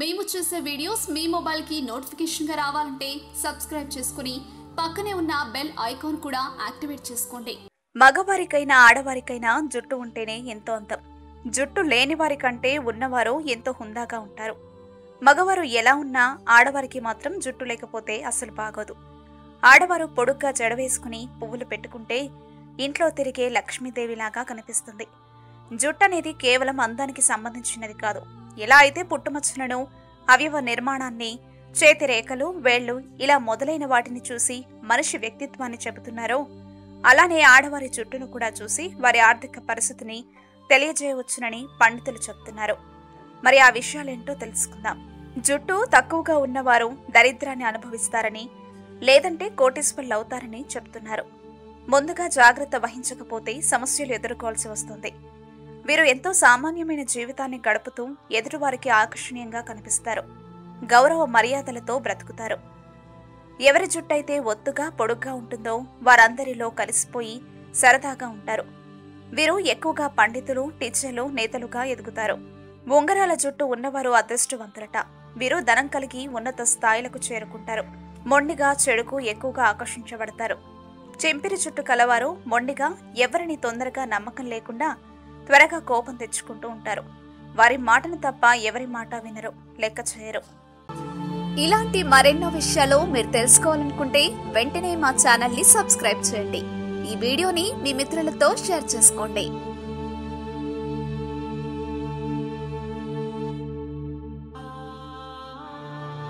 మేము చేసే వీడియోస్ మీ మొబైల్కి నోటిఫికేషన్గా రావాలంటే సబ్స్క్రైబ్ చేసుకుని పక్కనే ఉన్న బెల్ ఐకాన్ కూడా యాక్టివేట్ చేసుకోండి. మగవారికైనా ఆడవారికైనా జుట్టు ఉంటేనే ఎంతో అందం జుట్టు లేని వారికంటే ఉన్నవారు ఎంతో హుందాగా ఉంటారు. మగవారు ఎలా ఉన్నా ఆడవారికి మాత్రం జుట్టు లేకపోతే అసలు బాగోదు. ఆడవారు పొడుగ్గా జడ వేసుకుని పువ్వులు పెట్టుకుంటే ఇంట్లో తిరిగే లక్ష్మీదేవిలాగా కనిపిస్తుంది. జుట్టు అనేది కేవలం అందానికి సంబంధించినది కాదు. ఎలా అయితే పుట్టుమచ్చలను అవయవ నిర్మాణాన్ని చేతి రేఖలు వేళ్ళు ఇలా మొదలైన వాటిని చూసి మనిషి వ్యక్తిత్వాన్ని చెబుతున్నారో అలానే ఆడవారి జుట్టును కూడా చూసి వారి ఆర్థిక పరిస్థితిని తెలియజేయవచ్చునని పండితులు చెబుతున్నారు. మరి ఆ విషయాలేంటో తెలుసుకుందాం. జుట్టు తక్కువగా ఉన్నవారు దరిద్రాన్ని అనుభవిస్తారని లేదంటే కోటీశ్వరులు అవుతారని చెబుతున్నారు. ముందుగా జాగ్రత్త వహించకపోతే సమస్యలు ఎదుర్కోవాల్సి వస్తుంది. వీరు ఎంతో సామాన్యమైన జీవితాన్ని గడుపుతూ ఎదుటివారికి ఆకర్షణీయంగా కనిపిస్తారు. గౌరవ మర్యాదలతో బ్రతుకుతారు. ఎవరి జుట్టయితే ఒత్తుగా పొడుగ్గా ఉంటుందో వారందరిలో కలిసిపోయి సరదాగా ఉంటారు. వీరు ఎక్కువగా పండితులు టీచర్లు నేతలుగా ఎదుగుతారు. ఉంగరాల జుట్టు ఉన్నవారు అదృష్టవంతులట. వీరు ధనం కలిగి ఉన్నత స్థాయిలకు చేరుకుంటారు. మొండిగా చెడుకు ఎక్కువగా ఆకర్షించబడతారు. చెంపిరి జుట్టు కలవారు మొండిగా ఎవరిని తొందరగా నమ్మకం లేకుండా త్వరగా కోపం తెచ్చుకుంటూ ఉంటారు. వారి మాటను తప్ప ఎవరి మాట వినరు లెక్క చేయరు. ఇలాంటి మరెన్నో విషయాలు మీరు తెలుసుకోవాలనుకుంటే వెంటనే మా ఛానల్ని సబ్స్క్రైబ్ చేయండి. ఈ వీడియోని మీ మిత్రులతో షేర్ చేసుకోండి.